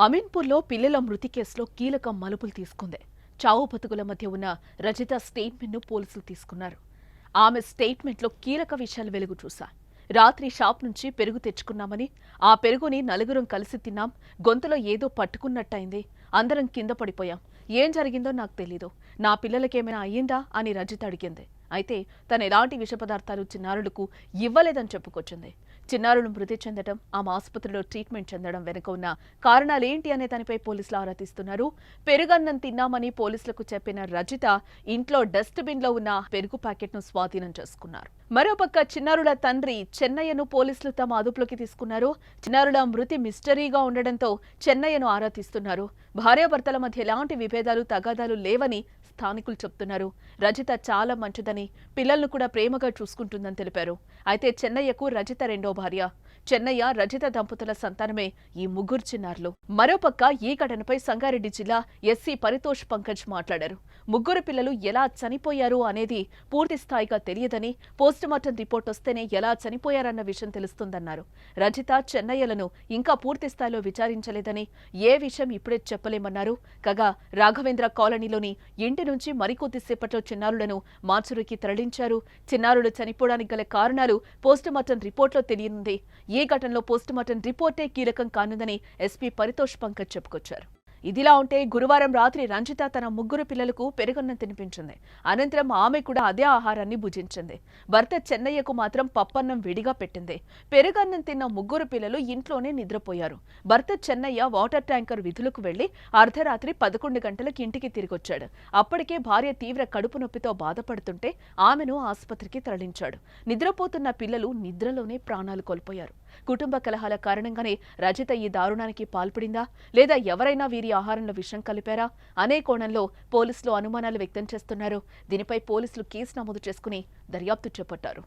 అమీన్పూర్లో పిల్లల మృతి కేసులో కీలక మలుపులు తీసుకుంది. చావు బతుకుల మధ్య ఉన్న రజిత స్టేట్మెంట్ను పోలీసులు తీసుకున్నారు. ఆమె స్టేట్మెంట్లో కీలక విషయాలు వెలుగు చూశా రాత్రి షాప్ నుంచి పెరుగు తెచ్చుకున్నామని ఆ పెరుగుని నలుగురం కలిసి తిన్నాం. గొంతులో ఏదో పట్టుకున్నట్టయింది. అందరం కింద పడిపోయాం. ఏం జరిగిందో నాకు తెలీదు. నా పిల్లలకేమైనా అయ్యిందా అని రజిత అడిగింది. అయితే తను ఎలాంటి విష పదార్థాలు చిన్నారులకు ఇవ్వలేదని చెప్పుకొచ్చింది. చిన్నారులు మృతి చెందడం ఆమె ఆసుపత్రిలో ట్రీట్మెంట్ చెందడం వెనుక ఉన్న కారణాలేంటి అనే దానిపై పోలీసులు ఆరా తీస్తున్నారు. పెరుగన్నం తిన్నామని పోలీసులకు చెప్పిన రజిత ఇంట్లో డస్ట్బిన్లో ఉన్న పెరుగు ప్యాకెట్ను స్వాధీనం చేసుకున్నారు. మరోపక్క చిన్నారుల తండ్రి చెన్నయ్యను పోలీసులు తమ అదుపులోకి తీసుకున్నారు. చిన్నారుల మృతి మిస్టరీగా ఉండడంతో చెన్నయ్యను ఆరా తీస్తున్నారు. భార్యాభర్తల మధ్య ఎలాంటి విభేదాలు తగాదాలు లేవని స్థానికులు చెప్తున్నారు. రజిత చాలా మంచిదని పిల్లలను కూడా ప్రేమగా చూసుకుంటుందని తెలిపారు. అయితే చెన్నయ్యకు రజిత రెండో భార్య. చెన్నయ్య రజిత దంపతుల సంతానమే ఈ ముగ్గురు చిన్నారులు. మరోపక్క ఈ ఘటనపై సంగారెడ్డి జిల్లా ఎస్సీ పరితోష్ పంకజ్ మాట్లాడారు. ముగ్గురు పిల్లలు ఎలా చనిపోయారు అనేది పూర్తి స్థాయిగా తెలియదని పోస్టుమార్టం రిపోర్ట్ వస్తేనే ఎలా చనిపోయారన్న విషయం తెలుస్తుందన్నారు. రజిత చెన్నయ్యలను ఇంకా పూర్తి స్థాయిలో విచారించలేదని ఏ విషయం ఇప్పుడే చెప్పలేమన్నారు. కాగా రాఘవేంద్ర కాలనీలోని ఇంటి నుంచి మరికొద్దిసేపట్లో చిన్నారులను మార్చురికి తరలించారు. చిన్నారులు చనిపోవడానికి గల కారణాలు పోస్టుమార్టం రిపోర్ట్లో తెలియనుంది. ఈ ఘటనలో పోస్టుమార్టం రిపోర్టే కీలకం కానుందని ఎస్పీ పరితోష్ పంకజ్ చెప్పుకొచ్చారు. ఇదిలా ఉంటే గురువారం రాత్రి రంజిత తన ముగ్గురు పిల్లలకు పెరుగన్నం తినిపించింది. అనంతరం ఆమె కూడా అదే ఆహారాన్ని భుజించింది. భర్త చెన్నయ్యకు మాత్రం పప్పన్నం విడిగా పెట్టింది. పెరుగన్నం తిన్న ముగ్గురు పిల్లలు ఇంట్లోనే నిద్రపోయారు. భర్త చెన్నయ్య వాటర్ ట్యాంకర్ విధులకు వెళ్ళి అర్ధరాత్రి పదకొండు గంటలకు ఇంటికి తిరిగొచ్చాడు. అప్పటికే భార్య తీవ్ర కడుపు నొప్పితో బాధపడుతుంటే ఆమెను ఆసుపత్రికి తరలించాడు. నిద్రపోతున్న పిల్లలు నిద్రలోనే ప్రాణాలు కోల్పోయారు. కుటుంబ కలహాల కారణంగానే రజిత ఈ దారుణానికి పాల్పడిందా? లేదా ఎవరైనా వీరి ఆహారంలో విషం కలిపారా? అనే కోణంలో పోలీసులు అనుమానాలు వ్యక్తం చేస్తున్నారు. దీనిపై పోలీసులు కేసు నమోదు చేసుకుని దర్యాప్తు చేపట్టారు.